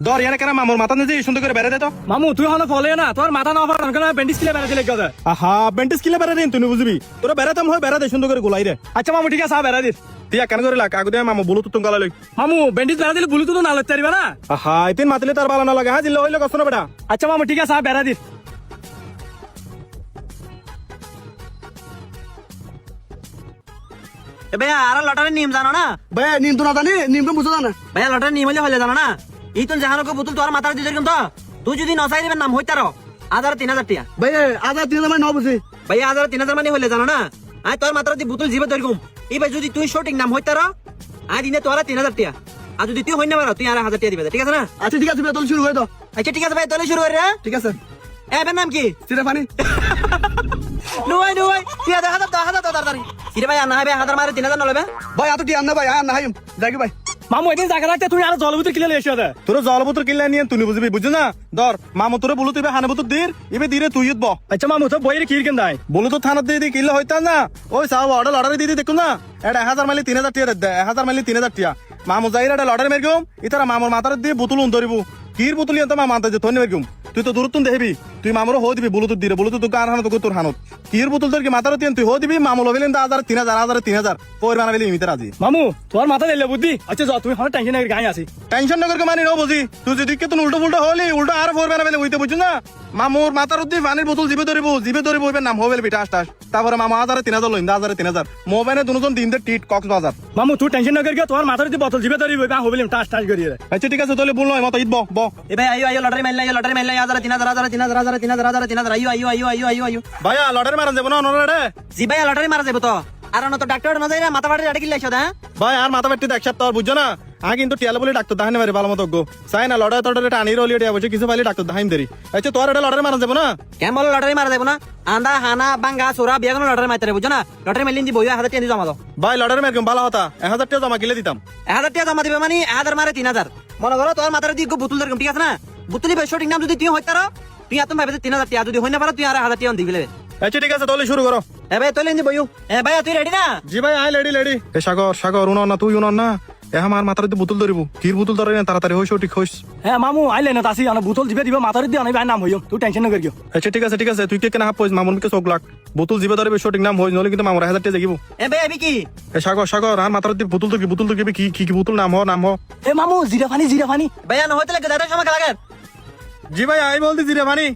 দর ইয়ানে কেন মামুর মাথা নিজে সুন্দর করে বেড়ে দে তো? মামু তুই হলো ফলে না তোর মাথা না ফাটান কেন ব্যান্ডিজ কিলে বেড়াতে লেগে গেছে। আহা বেন্টিস কিলে বেড়ে দিন তুই বুঝবি। তোরা বেড়াতাম হয় বেড়া দে সুন্দর করে গোলাই রে আচ্ছা মামু ঠিক আছে আ বেড়া দিস। তুই কেন করে লাগ আগুদে মামু বলো তো তুমি লই। মামু ব্যান্ডিজ বেড়া দিলে বুলুতো না লড়তে পারবে না? আহা ইতিন মাতিলে তার ভালো না লাগে হ্যাঁ জিল্লে হইলে কষ্ট না বেটা। আচ্ছা মামু ঠিক আছে আ বেড়া দিস। ভাইয়া আর লটারির নিয়ম জানো না? ভাই নিম তো না জানি নিম তো বুঝো না ভাইয়া লটারির নিয়ম হলে হলে জানো না? ই তুন জাহানকে বুতুল তোর মাথার দিতে কিন্তু। তুই যদি নসাই দিবেন নাম হইতার আধার তিন হাজার টিয়া। ভাই আজ তিন হাজার ন বুঝি ভাইয়া আধার তিন হাজার মানে হলে জানো না? আয় তোর মাথার দি বুতুল জিবে ধরকুম এই ভাই যদি তুই সঠিক নাম হইতার আয় দিনে তোরা তিন হাজার টিয়া। আর যদি তুই হই না পারো তুই আর হাজার টিয়া দিবে ঠিক আছে না? আচ্ছা ঠিক আছে ভাই তাহলে শুরু করে দাও আচ্ছা ঠিক আছে ভাই তাহলে শুরু করে রে ঠিক আছে। এ এবার নাম কি? সেটা পানি নুয়াই নুয়াই তুই হাজার হাজার দশ হাজার তাড়াতাড়ি সিরে ভাই আর না হবে হাজার মারে তিন হাজার নলবে। ভাই এত টিয়ান না ভাই আর না হাইম দেখি ভাই। মামু এদিন জায়গা রাখতে তুই আর জলভূতের কিলে এসে দে তোর জল কিলে নিয়ে তুমি বুঝবি বুঝছ না? ধর মামু তোরে বলো তুই হানে বোতল দিন ইবে দিরে তুই উঠব আচ্ছা মামু তো বইয়ের কির কেন দেয় বলো তো থানার দিয়ে কিলে হইতাম না। ওই সাহ অর্ডার লটারি দিয়ে দেখুন না। এটা এক হাজার মাইলি তিন হাজার টিয়া দেয় এক হাজার মাইলি তিন হাজার টিয়া। মামু যাই এটা লটারি মেরগুম ইতারা মামুর মাথার দিয়ে বোতল ধরিব কির বোতল তো মা আনতে যে ধন্যবাদ তুই তো দূরত্ব দেখিবি। তুই মামুর হো দিবি বলুত দিয়ে বলুত তোকে আর হানত তোর হানত। কির বোতল তোর কি মাথার তিন তুই হো দিবি? মামু লবিলেন দা হাজার তিন হাজার হাজার তিন হাজার। তোর মানাবিলি ইমিতে রাজি। মামু তোর মাথা দিলে বুদ্ধি? আচ্ছা যা তুমি হন টেনশন গাই আসি টেনশন নগর মানি নো বুঝি। তুই যদি কে তুই উল্টো উল্টো হলি উল্টো আর ফোর মানাবিলি হইতে বুঝছ না? মামুর মাথার উদ্দি পানির বোতল জিবে ধরিব জিবে ধরিব এবার নাম হবেল বিটাস টাস তারপরে মামা হাজারে তিন হাজার লইন হাজারে তিন হাজার মোবাইলে দুজন দিন দে টিট কক্সবাজার মামু তুই টেনশন না করিয়া তোর মাথার দি বোতল জিবে ধরি বা হবিলিম টাস টাস করিয়ে আচ্ছা ঠিক আছে তাহলে বলল মতো ঈদ ব এ ভাই আইও আইও লটারি মাইল লটারি মাইল হাজার তিন হাজার হাজার তিন হাজার হাজার তিন হাজার হাজার তিন হাজার আইও আইও আইও আইও আইও আইও। ভাইয়া লটারি মারা যাব না অনরে জি ভাই লটারি মারা যাব তো। আর না তো ডাক্তার না যাই না মাথা ফাটে আটকে কিলে হ্যাঁ ভাই আর মাথা পেটে এক সপ্তাহ বুঝছ না? আগে কিন্তু বলে ডাক্তার দেখানে পারে ভালো মতো গো। চাই না লড়াই টড়াই টানি রলি এটা বসে কিছু পাইলে ডাক্তার দেখাইম দেরি আচ্ছা তোর এটা লটারি মারা যাব না? বলো লটারি মারা যাব না? আন্দা হানা বাঙ্গা সোরা বিয়া কোনো লটারি মারতে বুঝছ না? লটারি মারলিন দি বইয়া হাজার টিয়া জমা দাও। ভাই লটারি মারকুম ভালো হতা। এক হাজার টাকা জমা কিলে দিতাম। এক হাজার টিয়া জমা দিবে মানে এক হাজার মারে তিন হাজার। মনে করো তোর মাথার দিকে বুতুল ধরকম ঠিক আছে না? বুতুলি ভাই সঠিক নাম যদি তুই হইতার তুই এত ভাবে তিন হাজার টিয়া যদি হই না পারো তুই আর হাজার টিয়া দিবি আচ্ছা ঠিক আছে তাহলে শুরু করো। এ ভাই তোলে বইও এ ভাই তুই রেডি না? জি ভাই আই লেডি লেডি। এ সাগর সাগর উনর না তুই উনর না। এ আমার মাথার দিয়ে বোতল ধরিব। কির বোতল ধরে না তাড়াতাড়ি হইস ঠিক হইস। হ্যাঁ মামু আইলে না তাসি আনা বোতল জিবে দিবে মাথার দি আনাই নাম হইম তুই টেনশন না করিও। আচ্ছা ঠিক আছে ঠিক আছে তুই কে কেনা হাপ মামুন কে চোখ লাগ। বোতল জিবে ধরে সঠিক নাম হই নলে কিন্তু মামুর হাজার টাকা জাগিব। এ ভাই আমি কি? এ সাগর সাগর আর মাথার দিয়ে বোতল কি বোতল তো কি কি কি বোতল? নাম হ নাম হ। এ মামু জিরা পানি জিরা পানি ভাইয়া না হইতে লাগে দাদা সময় লাগে জি ভাই আই বলতে জি রে মানি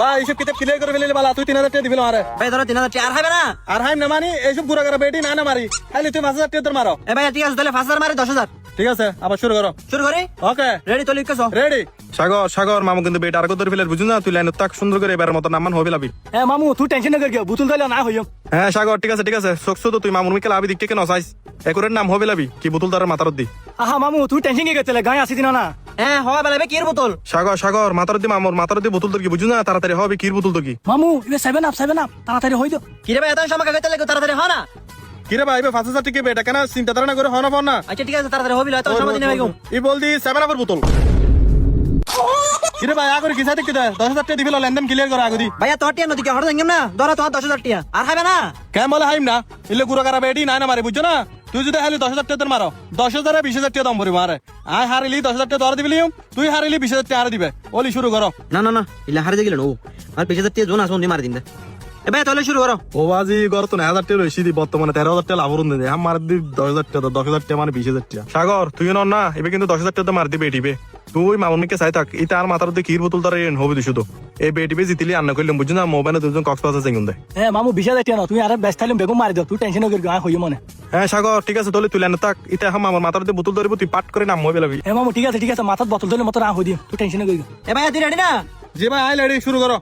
ভাই এইসব কিতাব ক্লিয়ার করে ফেলে বালা তুই তিন হাজার টাকা দিবি আরে। ভাই ধরো তিন হাজার টিয়া আর হবে না? আর হাইম না মানি এইসব গুড়া করা বেটি না না মারি। খালি তুই পাঁচ হাজার টাকা তোর মারো। এ ভাই ঠিক আছে তাহলে পাঁচ হাজার মারে দশ হাজার। ঠিক আছে আবার শুরু করো। শুরু করি? ওকে। রেডি তোলে ইকাছো রেডি সাগর সাগর মামু কিন্তু বেটা আর ধরে ফেলে বুঝুন না তুই লাইন তাক সুন্দর করে এবার মতো নামান হবে লাবি। এ মামু তুই টেনশন না করিও বোতল দিলে না হইম হ্যাঁ সাগর ঠিক আছে ঠিক আছে তো তুই মামুর মিকে লাভি দিকে কেন চাইস একরের নাম হবে লাবি কি বোতল তার মাথার দি আহা মামু তুই টেনশন কি করতে গায়ে আসি দিনা না। হ্যাঁ হওয়া বেলা কি এর বোতল সাগর সাগর মাথার দি মামুর মাথার দি বোতল তোর কি বুঝুন না তাড়াতাড়ি হবে কির বোতল তো কি মামু এবে সেভেন আপ সেভেন আপ তাড়াতাড়ি হই তো কি রে ভাই এত সময় কাগজ লাগে তাড়াতাড়ি হয় না কিরে ভাই পাঁচ হাজার টিকে বেটা কেন চিন্তা ধারণা করে হন না আচ্ছা ঠিক আছে তাড়াতাড়ি হবি এত সময় দিনে ভাই ই বলদি সেভেন আপের বোতল কিরে ভাই আগরে কিসা দেখতে দশ হাজার টাকা দিবিল লেনদেন ক্লিয়ার করা আগদি ভাইয়া তোর টিয়া নদীকে হঠাৎ না ধরো তোমার দশ হাজার টিয়া আর হবে না বলে হাইম না ইলে গুড়া করা বেটি নাই না মারে বুঝছ না তুই যদি হালি দশ হাজার টাকা মারো। দশ হাজার বিশ হাজার টাকা দাম ভরি মারে আয় হারিলি দশ হাজার টাকা দর দিবি তুই হারিলি বিশ হাজার টাকা আর দিবে। ওলি শুরু করো। না না না ইলা হারে গেলেন ও। আর বিশ হাজার টাকা জোন আসুন মারি দিন এ ভাই তাহলে শুরু করো। ও বাজি গর তো হাজার টাকা রয়েছি দি বর্তমানে তেরো হাজার টাকা লাভরুন দিন। আমার দি দশ হাজার টাকা দশ হাজার টাকা মানে বিশ হাজার টাকা। সাগর তুই নন না এবার কিন্তু দশ হাজার টাকা মার দিবে এটিবে তুই মামুনিকে চাই থাক ইতে আর মাথার দিয়ে কির বোতল তার হবে দি শুধু। এই বেটিবে জিতিলি আন্না করলাম বুঝছ না মোবাইলে দুজন কক্সবাজার চেঙ্গুন দেয় এ মামু বিশ টিয়া না তুমি আর ব্যস্ত থাকলে বেগম মারি দাও তুই টেনশন না করিও আয় মনে। হ্যাঁ সাগর ঠিক আছে তাহলে তুই লেন থাক ইতে এখন আমার মাথার দিয়ে বোতল ধরিব তুই পাট করে নাম হবে লাবি এ মামু ঠিক আছে ঠিক আছে মাথার বোতল ধরলে মতো না হই দিও তুই টেনশন না করিও এ ভাই তুই রেডি না? জি ভাই আই লেডি শুরু করো।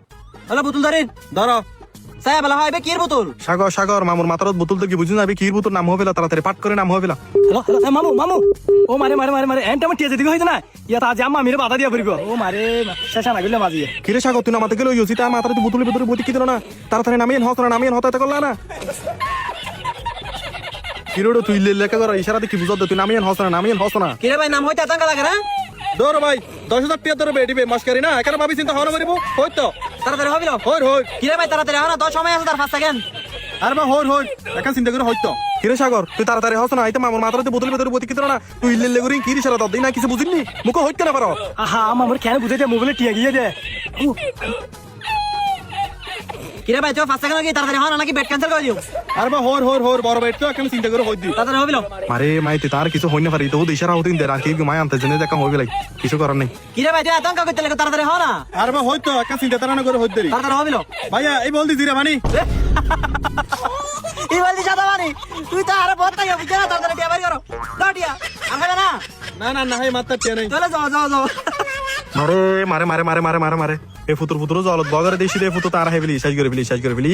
হলো বোতল ধরেন। ধরো। সাহেব বলা হয় কি এর বোতল? সাগর সাগর মামুর মাথার বোতল তো কি বুঝুন যাবি কির বোতল? নাম হবে না, তাড়াতাড়ি পাট করে নাম হবে না। এ মামু মামু। ও মারে মারে মারে মারে এন্ড আমার টিয়া যেদিকে হইতো না ইয়া তা আজ আম্মা বাধা দিয়া পড়িব ও মারে শেষা না গেলে মাঝিয়ে। কিরে সাগর তুই নামাতে গেলে ইউসিটা মাথার দিয়ে বোতলের ভিতরে বইতে কি দিল না? তাড়াতাড়ি নামিয়ে হস না নামিয়ে হতে করলা না। কিরোড়ো তুই লেখা কর ইশারাতে কি বুঝাতে? তুই নামিয়ে হস না নামিয়ে হস না। কি রে ভাই নাম হইতে আতঙ্ক লাগে না? দৌড় ভাই দশ হাজার টাকা ধরে বেটিবে মস্কারি না? এখানে ভাবি চিন্তা হওয়া মারিব হই তো তাড়াতাড়ি হবিল হই হই। কিরে ভাই তাড়াতাড়ি হয় না দশ সময় আছে তার ফার্স্ট সেকেন্ড আর মা হই হই। এখন চিন্তা করে হইতো। কিরে সাগর তুই তাড়াতাড়ি হস না আইতে মামুর মাথার বোতল ভেতরে বতি কিতরা না। তুই ইল্লে করি কি ইশারা দদ না কিছু বুঝিনি মুখ হইতে না পারো? আহা আমার কেন বুঝাইতে মোবাইলে টিয়া গিয়ে দে। কিরে ভাই তুই ফার্স্ট সেকেন্ড কি? তাড়াতাড়ি হন নাকি বেড ক্যান্সেল করে দিও। আরে বা হোর হোর হোর বড় বেট তো এখন চিন্তা করে হই দি তাড়াতাড়ি হবিল মারে মাইতে তার কিছু হই না পারি তো ইশারা হতে দে রাখি মাই আনতে জেনে দেখা হইবে লাই কিছু করার নেই। কিরে ভাই তুই আতঙ্ক করতে লাগে তাড়াতাড়ি হ না। আরে বা হয়তো এখন চিন্তা তারা না করে হই দেরি তাড়াতাড়ি হবিল ভাইয়া এই বল দিছি রে মানি এই বলদি সাদা মানি তুই তো আরে তাই বুঝছ না তাড়াতাড়ি টিয়া বাড়ি করো দাও টিয়া। আর না? না না না হাই মাত্রা টিয়া নাই। চলে যাও যাও যাও। মারে মারে মারে মারে মারে মারে মারে। এ ফুতুর ফুতুর জলত বগরে দেশি রে ফুতু তার হেবলি সাইজ করে ফেলি সাইজ করে ফেলি।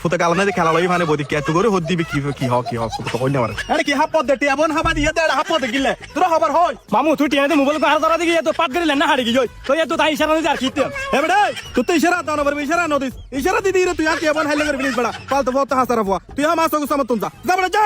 ফুতে কাল না খেলা লই মানে বদি কেতু করে হদ দিবে কি কি হ কি হ ফুতু কই না মারে। আরে কি হাপ পদ টিয়া বন হাবা দিয়ে দে হাপ পদ গিলে। তোরা হবার হয়। মামু তুই টিয়াতে মোবাইল আর ধরা দিকে তো পাট গেলে না হারি গিয়ে তো এত তাই ইশারা দিতে আর খিতে এ বেড়ে তুই তো ইশারা দাও না বরবে ইশারা নদিস ইশারা দিদি রে তুই আর টিয়া বন হাইলে করে ফেলিস বড়া। ফালতু ফালতু হাসারা ফুয়া তুই আমার সঙ্গে সমতুন যা যা বড়া যা।